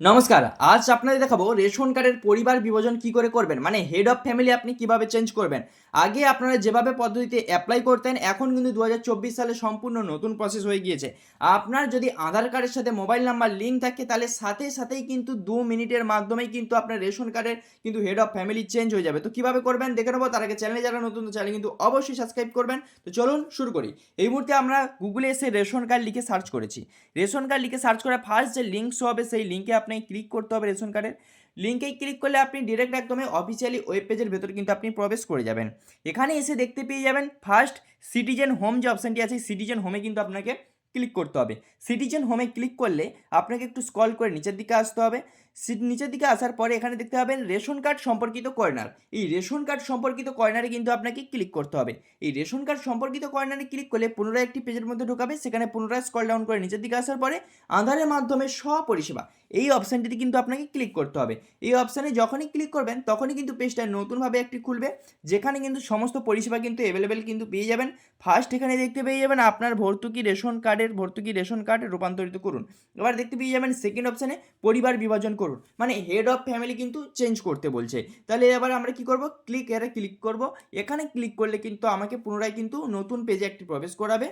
নমস্কার, আজ আপনাদের দেখাবো রেশন কার্ডের পরিবার বিভাজন কি করে করবেন? মানে হেড অফ ফ্যামিলি আপনি কীভাবে চেঞ্জ করবেন? আগে আপনারা যেভাবে পদ্ধতিতে অ্যাপ্লাই করতেন, এখন কিন্তু দু হাজার চব্বিশ সালে সম্পূর্ণ নতুন প্রসেস হয়ে গিয়েছে। আপনার যদি আধার কার্ডের সাথে মোবাইল নাম্বার লিঙ্ক থাকে, তাহলে সাথে সাথেই কিন্তু দু মিনিটের মাধ্যমেই কিন্তু আপনার রেশন কার্ডের কিন্তু হেড অফ ফ্যামিলি চেঞ্জ হয়ে যাবে। তো কীভাবে করবেন দেখে নেব, তার আগে চ্যানেলে যারা নতুন চ্যানেল কিন্তু অবশ্যই সাবস্ক্রাইব করবেন। তো চলুন শুরু করি। এই মুহূর্তে আমরা গুগলে এসে রেশন কার্ড লিখে সার্চ করেছি। রেশন কার্ড লিখে সার্চ করে ফার্স্ট যে লিঙ্ক শো হবে, সেই লিঙ্কে আপনাকে ক্লিক করতে হবে রেশন কার্ডের লিঙ্কে ক্লিক করলে আপনি ডিরেক্ট একদমই অফিসিয়ালি ওয়েব পেজের ভেতরে কিন্তু আপনি প্রবেশ করে যাবেন। এখানে এসে দেখতে পেয়ে যাবেন ফার্স্ট সিটিজেন হোম যে অপশানটি আছে সিটিজেন হোমে কিন্তু আপনাকে ক্লিক করতে হবে। সিটিজেন হোমে ক্লিক করলে আপনাকে একটু স্কল করে নিচের দিকে আসতে হবে। সি- নিচের দিকে আসার পরে এখানে দেখতে পাবেন রেশন কার্ড সম্পর্কিত কর্নার। এই রেশন কার্ড সম্পর্কিত কর্নারে কিন্তু আপনাকে ক্লিক করতে হবে। এই রেশন কার্ড সম্পর্কিত কর্নারে ক্লিক করলে পুনরায় একটি পেজের মধ্যে ঢোকাবে। সেখানে পুনরায় স্কল ডাউন করে নিচের দিকে আসার পরে আধারের মাধ্যমে পরিষেবা এই অপশানটিতে কিন্তু আপনাকে ক্লিক করতে হবে। এই অপশানে যখনই ক্লিক করবেন, তখনই কিন্তু পেজটা নতুনভাবে একটি খুলবে। যেখানে কিন্তু সমস্ত পরিষেবা কিন্তু অ্যাভেলেবেল কিন্তু পেয়ে যাবেন। ফার্স্ট এখানে দেখতে পেয়ে যাবেন আপনার ভর্তুকি রেশন কার্ডের ভর্তুকি রেশন কার্ড রূপান্তরিত করুন। এবার দেখতে পেয়ে যাবেন সেকেন্ড অপশানে পরিবার বিভাজন করুন। মানে হেড অফ ফ্যামিলি কিন্তু চেঞ্জ করতে বলছে। তাহলে এবার আমরা কি করব? ক্লিক এরে ক্লিক করব। এখানে ক্লিক করলে কিন্তু আমাকে পুনরায় কিন্তু নতুন পেজে একটি প্রবেশ করাবে।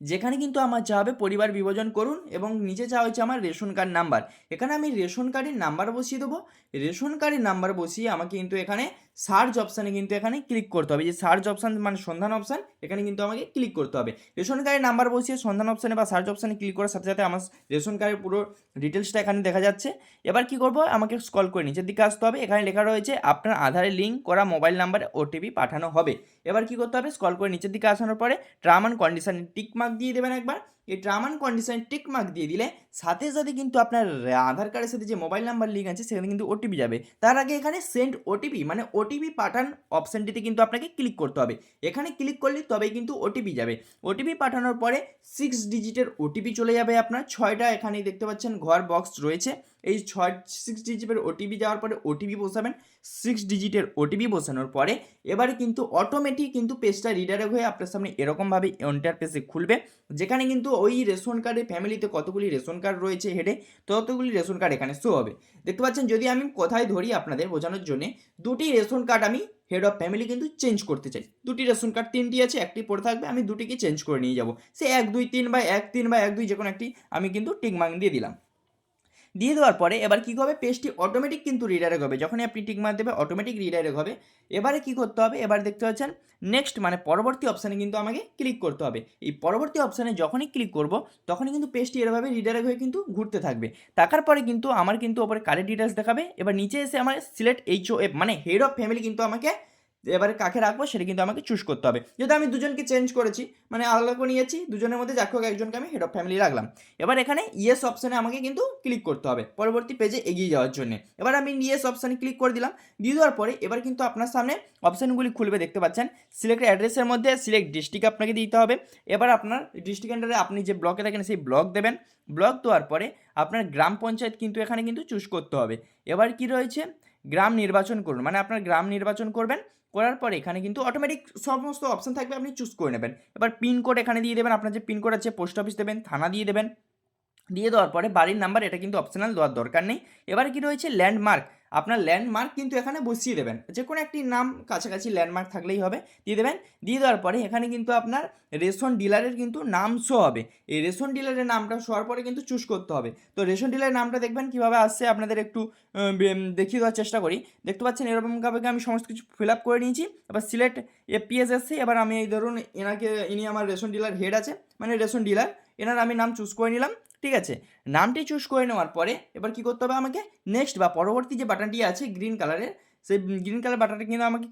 যেখানে কিন্তু আমার যা হবে পরিবার বিভাজন করুন এবং নিচে যা হয়েছে আমার রেশন কার্ড নাম্বার এখানে আমি রেশন কার্ডের নাম্বার বসিয়ে দেবো। রেশন কার্ডের নাম্বার বসিয়ে আমাকে কিন্তু এখানে সার্চ অপশানে কিন্তু এখানে ক্লিক করতে হবে। যে সার্চ অপশান মানে সন্ধান অপশান এখানে কিন্তু আমাকে ক্লিক করতে হবে। রেশন কার্ডের নাম্বার বসিয়ে সন্ধান অপশানে বা সার্চ অপশানে ক্লিক করার সাথে সাথে আমার রেশন কার্ডের পুরো ডিটেলসটা এখানে দেখা যাচ্ছে। এবার কি করব? আমাকে স্কল করে নিচের দিকে আসতে হবে। এখানে লেখা রয়েছে, আপনার আধারে লিঙ্ক করা মোবাইল নাম্বারে ওটিপি পাঠানো হবে। এবার কি করতে হবে? স্কল করে নিচের দিকে আসানোর পরে term and condition tick mark দিয়ে দেবেন একবার। এই term and condition tick mark দিয়ে দিলে সাথে সাথে কিন্তু আপনার আধার কার্ডের সাথে যে মোবাইল নাম্বার লিঙ্ক আছে সেখানে কিন্তু ওটিপি যাবে। তার আগে এখানে সেন্ড ওটিপি মানে ওটিপি পাঠান অপশানটিতে কিন্তু আপনাকে ক্লিক করতে হবে। এখানে ক্লিক করলে তবেই কিন্তু ওটিপি যাবে। ওটিপি পাঠানোর পরে সিক্স ডিজিটের ওটিপি চলে যাবে আপনার। ছয়টা এখানে দেখতে পাচ্ছেন, ঘর বক্স রয়েছে। এই ছয় সিক্স ডিজিটের ওটিপি যাওয়ার পরে ওটিপি বসাবেন সিক্স ডিজিটের ওটিপি বসানোর পরে এবারে কিন্তু অটোমেটিক কিন্তু পেজটা রিডাইরেক্ট হয়ে আপনার সামনে এরকমভাবে এন্টার পেজে খুলবে। যেখানে কিন্তু ওই রেশন কার্ডের ফ্যামিলিতে কতগুলি রেশন কার্ড রয়েছে হেডে ততগুলি রেশন কার্ড এখানে শো হবে। দেখতে পাচ্ছেন, যদি আমি কোথায় ধরি আপনাদের বোঝানোর জন্য, দুটি রেশন কার্ড আমি হেড অফ ফ্যামিলি কিন্তু চেঞ্জ করতে চাই। দুটি রেশন কার্ড তিনটি আছে, একটি পড়ে থাকবে, আমি দুটিকে চেঞ্জ করে নিয়ে যাব। সে এক, দুই, তিন বা এক, তিন বা এক, দুই যে কোনো একটি আমি কিন্তু টিকমার্ক দিয়ে দিলাম। দিয়ে দেওয়ার পরে এবার কী হবে পেজটি অটোমেটিক কিন্তু রিডাইরেক্ট হবে। যখনই আপনি টিক মার দেবে অটোমেটিক রিডাইরেক্ট হবে। এবারে কি করতে হবে? এবার দেখতে পাচ্ছেন নেক্সট মানে পরবর্তী অপশানে কিন্তু আমাকে ক্লিক করতে হবে। এই পরবর্তী অপশানে যখনই ক্লিক করব, তখনই কিন্তু পেজটি এরভাবে রিডাইরেক্ট হয়ে কিন্তু ঘুরতে থাকবে। তাকার পরে কিন্তু আমার কিন্তু ওপরে কারেন্ট ডিটেলস দেখাবে। এবার নিচে এসে আমার সিলেক্ট ও এফ মানে হেড অফ ফ্যামিলি কিন্তু আমাকে এবারে কাকে রাখব সেটা কিন্তু আমাকে চুজ করতে হবে। যেহেতু আমি দুজনকে চেঞ্জ করেছি মানে আলাদা করে নিয়েছি, দুজনের মধ্যে যাকে হোক একজনকে আমি হেড অফ ফ্যামিলি রাখলাম। এবার এখানে ইয়েস অপশানে আমাকে কিন্তু ক্লিক করতে হবে, পরবর্তী পেজে এগিয়ে যাওয়ার জন্য। এবার আমি ইয়েস অপশানে ক্লিক করে দিলাম, দিয়ে দেওয়ার পরে এবার কিন্তু আপনার সামনে অপশানগুলি খুলবে, দেখতে পাচ্ছেন? সিলেক্ট অ্যাড্রেসের মধ্যে সিলেক্ট ডিস্ট্রিক্ট আপনাকে দিতে হবে। এবার আপনার ডিস্ট্রিক্ট আন্ডারে আপনি যে ব্লকে থাকেন, সেই ব্লক দেবেন। ব্লক দেওয়ার পরে আপনার গ্রাম পঞ্চায়েত কিন্তু এখানে কিন্তু চুজ করতে হবে। এবার কি রয়েছে? গ্রাম নির্বাচন করুন। মানে আপনার গ্রাম নির্বাচন করবেন, করার পরে এখানে কিন্তু অটোমেটিক সমস্ত অপশান থাকবে, আপনি চুজ করে নেবেন। এবার পিনকোড এখানে দিয়ে দেবেন, আপনার যে পিনকোড আছে পোস্ট অফিস দেবেন, থানা দিয়ে দেবেন। দিয়ে দেওয়ার পরে বাড়ির নাম্বার এটা কিন্তু অপশনাল দেওয়ার দরকার নেই। এবারে কি রয়েছে ল্যান্ডমার্ক আপনার ল্যান্ডমার্ক কিন্তু এখানে বসিয়ে দেবেন। যে কোনো একটি নাম কাছাকাছি ল্যান্ডমার্ক থাকলেই হবে, দিয়ে দেবেন। দিয়ে দেওয়ার পরে এখানে কিন্তু আপনার রেশন ডিলারের কিন্তু নাম শো হবে। এই রেশন ডিলারের নামটা শোয়ার পরে কিন্তু চুজ করতে হবে। তো রেশন ডিলারের নামটা দেখবেন কীভাবে আসছে, আপনাদের একটু দেখিয়ে দেওয়ার চেষ্টা করি। দেখতে পাচ্ছেন এরকমভাবে আমি সমস্ত কিছু ফিল আপ করে নিয়েছি। এবার সিলেক্ট এপিএস এসছে, এবার আমি এই ধরুন এনাকে, ইনি আমার রেশন ডিলার হেড আছে। মানে রেশন ডিলার এনার আমি নাম চুজ করে নিলাম। ঠিক আছে? নামটি চুজ করে নেওয়ার পরে এবার কি করতে হবে আমাকে? নেক্সট বা পরবর্তী যে বাটনটি আছে গ্রিন কালারের সেই গ্রিন কালার বাটনটা কিন্তু আমাকে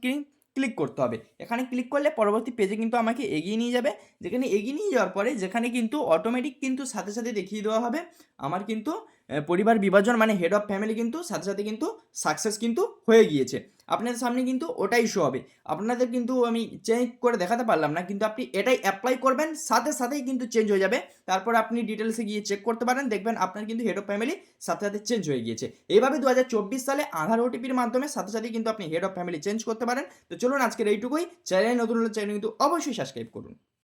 ক্লিক করতে হবে। এখানে ক্লিক করলে পরবর্তী পেজে কিন্তু আমাকে এগিয়ে নিয়ে যাবে। যেখানে এগিয়ে নিয়ে যাওয়ার পরে যেখানে কিন্তু অটোমেটিক কিন্তু সাথে সাথে দেখিয়ে দেওয়া হবে। আমার কিন্তু পরিবার বিভাজন মানে হেড অফ ফ্যামিলি কিন্তু, সাথে সাথে কিন্তু সাকসেস কিন্তু হয়ে গিয়েছে। আপনাদের সামনে কিন্তু ওটাই শো হবে। আপনাদের কিন্তু আমি চেঞ্জ করে দেখাতে পারলাম না, কিন্তু আপনি এটাই অ্যাপ্লাই করবেন, সাথে সাথেই কিন্তু চেঞ্জ হয়ে যাবে। তারপর আপনি ডিটেলসে গিয়ে চেক করতে পারেন, দেখবেন আপনার কিন্তু হেড অফ ফ্যামিলি সাথে সাথে চেঞ্জ হয়ে গিয়েছে। এইভাবে দু হাজার চব্বিশ সালে আধার ওটিপির মাধ্যমে সাথে সাথে কিন্তু আপনি হেড অফ ফ্যামিলি চেঞ্জ করতে পারেন। তো চলুন আজকের এইটুকুই। চ্যানেল নতুন হলে চ্যানেল কিন্তু অবশ্যই সাবস্ক্রাইব করুন।